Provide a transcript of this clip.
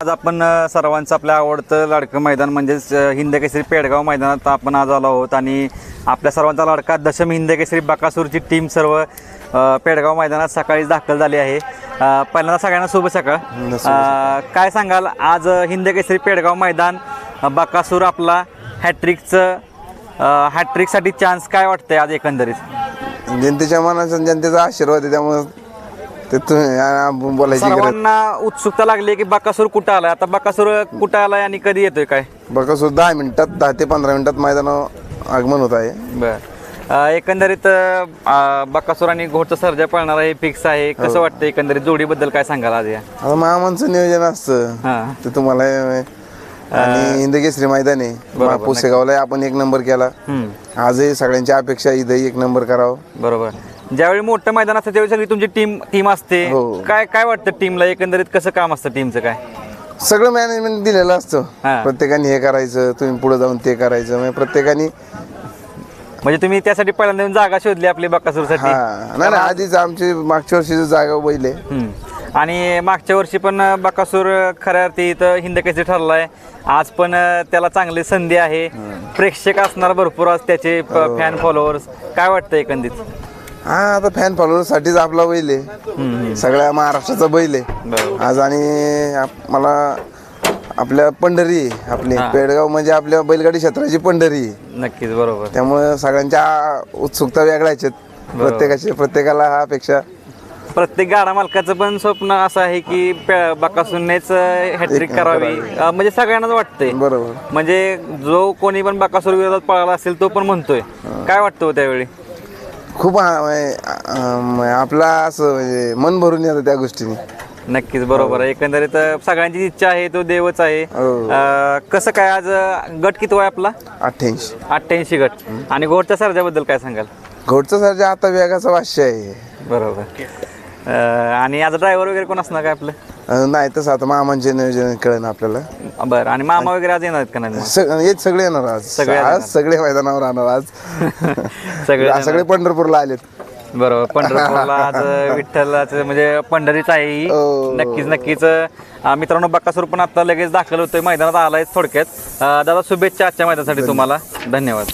आज आपण सर्वांचं आपलं आवडतं लाडकं मैदान म्हणजेच अ, हिंद केसरी पेडगाव मैदानात आपण आज आलो आहोत आणि आपल्या सर्वांचा लाडका दशम हिंद केसरी बकासूरची टीम सर्व पेडगाव मैदानात सकाळीच दाखल झाली आहे. पहिल्यांदा सगळ्यांना शुभ सकाळ. काय सांगाल? आज अ, हिंद केसरी पेडगाव मैदान बकासूर आपला हॅट्रिकचं हॅट्रिकसाठी चान्स काय वाटतंय आज एकंदरीत? जनतेच्या मनाचा जनतेचा आशीर्वाद आहे त्यामुळे ते तुम्ही बोलायची गरज सर्वांना उत्सुकता लागली की बकासूर कुठं आलाय? आता बकासूर कुठं आलाय आणि कधी येतोय काय? बघा सुद्धा दहा मिनिटात दहा ते पंधरा मिनिटात मैदानावर आगमन होत आहे. बर. अ, एकंदरीत अ, बकासूर आणि घोटचं सर्जा पळणार आहे फिक्स आहे. कसं वाटतं एकंदरीत? जोडीबद्दल काय सांगाल आज या? आता मामांचं नियोजन असतं. हां. ते तुम्हाला आणि मैदान आहे. पुसेगावला आपण एक नंबर केला. हम्म, आजही सगळ्यांची अपेक्षा इथंही एक नंबर करावं. बरोबर. ज्यावेळी मोठं मैदान असतं त्यावेळी सगळी तुमची टीम टीम असते. हो. काय काय वाटतं टीमला एकंदरीत कसं काम असतं टीमचं काय? सगळं मॅनेजमेंट दिलेलं असतं. हां. प्रत्येकाने हे करायचं तुम्ही पुढे जाऊन ते करायचं. म्हणजे प्रत्येकाने म्हणजे तुम्ही त्यासाठी पहिल्यांदा येऊन जागा शोधली आपली बकासूरसाठी. हा. नाही नाही, आधीच आमची मागच्या वर्षीची जागा बैल. हम्म. आणि मागच्या वर्षी पण बकासूर खऱ्या अर्थी इथं हिंदकेसरी ठरलाय. आज पण अ, त्याला चांगली संधी आहे. प्रेक्षक असणार भरपूर आज त्याचे फॅन फॉलोअर्स काय वाटतं एकंदरीत? हा आता फॅन फॉलोअर साठीच आपला बैल आहे. सगळ्या महाराष्ट्राचा बैल आहे. आज आणि आप- मला आपल्या पंढरी आहे आपली. पेडगाव म्हणजे आपल्या बैलगाडी क्षेत्राची पंढरी आहे. नक्कीच बरोबर. त्यामुळे सगळ्यांच्या उत्सुकता वेगळ्याच आहेत. प्रत्येकाची प्रत्येकाला हा अपेक्षा. प्रत्येक गाडा मालकाचं पण स्वप्न असं आहे की पे- बकासूरनेच हॅट्रिक करावी. अ, म्हणजे सगळ्यांनाच वाटतंय. बरोबर. म्हणजे जो कोणी पण बकासूर विरोधात पळाला असेल तो पण म्हणतोय. काय वाटतं हो त्यावेळी? खूप हा- म्हणजे, आपला असं म्हणजे मन भरून येतं त्या गोष्टीने. नक्कीच बरोबर. आहे एकंदरीत अ, सगळ्यांची इच्छा आहे तो देवच आहे. हो. अ, कसं काय आज अ, गट किती आहे आपला? अठ्ठ्याऐंशी. अठ्ठ्याऐंशी गट. आणि घोडच्या सर्जाबद्दल काय सांगाल? घोडचं सरच्या आता वेगाचा वाश्य आहे. बरोबर. अ, आणि आज ड्रायव्हर वगैरे कोण असणार काय आपलं? अं, नाही तसं आता मामांचे नियोजन कळेन आपल्याला. बरं आणि मामा वगैरे आज येणार आहेत का नाही सग- सगळे येणार आज. सगळे येणार. आज सगळे मैदानावर राहणार आज. सगळे आज सगळे पंढरपूरला आलेत. बरोबर पंढरपूरला आज विठ्ठलाचं म्हणजे पंढरीच आहे ही. हो. नक्कीच नक्कीच. अं, मित्रांनो बक्कासूर पण आता लगेच दाखल होतोय. मैदानात आलाय थोडक्यात. अं, दादा शुभेच्छा आजच्या मैदानासाठी तुम्हाला. धन्यवाद.